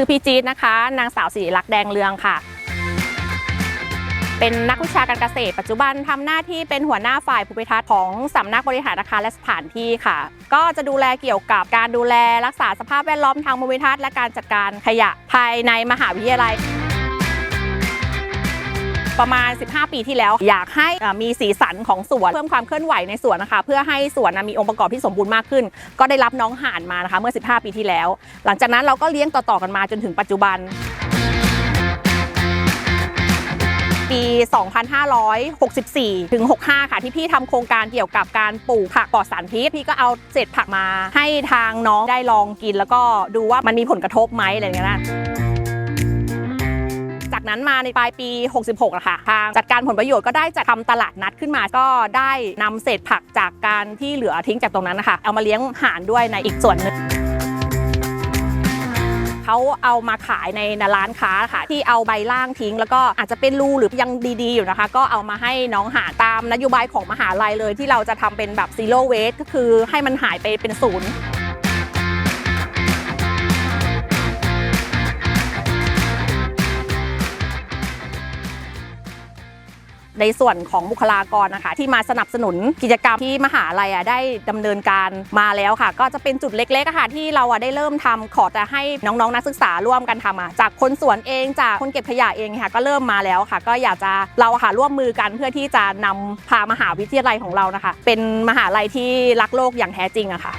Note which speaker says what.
Speaker 1: ชื่อพี่จี๊ดนะคะ นางสาวสิริลักษณ์แดงเรืองค่ะ เป็นนักวิชาการเกษตร ปัจจุบันทำหน้าที่เป็นหัวหน้าฝ่ายภูมิทัศน์ของสำนักบริหารอาคารและสถานที่ค่ะ ก็จะดูแลเกี่ยวกับการดูแลรักษาสภาพแวดล้อมทางภูมิทัศน์และการจัดการขยะภายในมหาวิทยาลัย ประมาณ 15 ปีที่แล้ว อยากให้มีสีสันของสวนเพิ่มความเคลื่อนไหวในสวนนะคะ เพื่อให้สวนมีองค์ประกอบที่สมบูรณ์มากขึ้น ก็ได้รับน้องห่านมานะคะเมื่อ 15 ปีที่แล้ว หลังจากนั้นเราก็เลี้ยงต่อๆกันมาจนถึงปัจจุบันปี 2564 ถึง 65 ค่ะ ที่พี่ทำโครงการเกี่ยวกับการปลูกผักปลอดสารพิษ พี่ก็เอาเศษผักมาให้ทางน้องได้ลองกิน แล้วก็ดูว่ามันมีผลกระทบไหมอะไรอย่างเงี้ยนะ จากนั้นมาในปลายปี 66อะค่ะทางจัดการผลประโยชน์ก็ได้จัดทำตลาดนัดขึ้นมาก็ได้นำเศษผักจากการที่เหลือทิ้งจากตรงนั้นนะคะเอามาเลี้ยงห่านด้วยในอีกส่วนหนึ่งเขาเอามาขายในร้านค้าค่ะ ที่เอาใบล่างทิ้ง แล้วก็อาจจะเป็นรูหรือยังดีๆอยู่นะคะ ก็เอามาให้น้องหาตามนโยบายของมหาลัยเลย ที่เราจะทำเป็นแบบ zero waste ก็คือให้มันหายไปเป็นศูนย์ ในส่วนของบุคลากรนะคะที่มาสนับสนุนกิจกรรมที่มหาลัยอะได้ดำเนินการมาแล้วค่ะ ก็จะเป็นจุดเล็กๆค่ะที่เราอะได้เริ่มทำขอจะให้น้องๆนักศึกษาร่วมกันทำอะจากคนสวนเองจากคนเก็บขยะเองค่ะ ก็เริ่มมาแล้วค่ะ ก็อยากจะเราค่ะร่วมมือกันเพื่อที่จะนำพามหาวิทยาลัยของเรานะคะ เป็นมหาลัยที่รักโลกอย่างแท้จริงอะค่ะ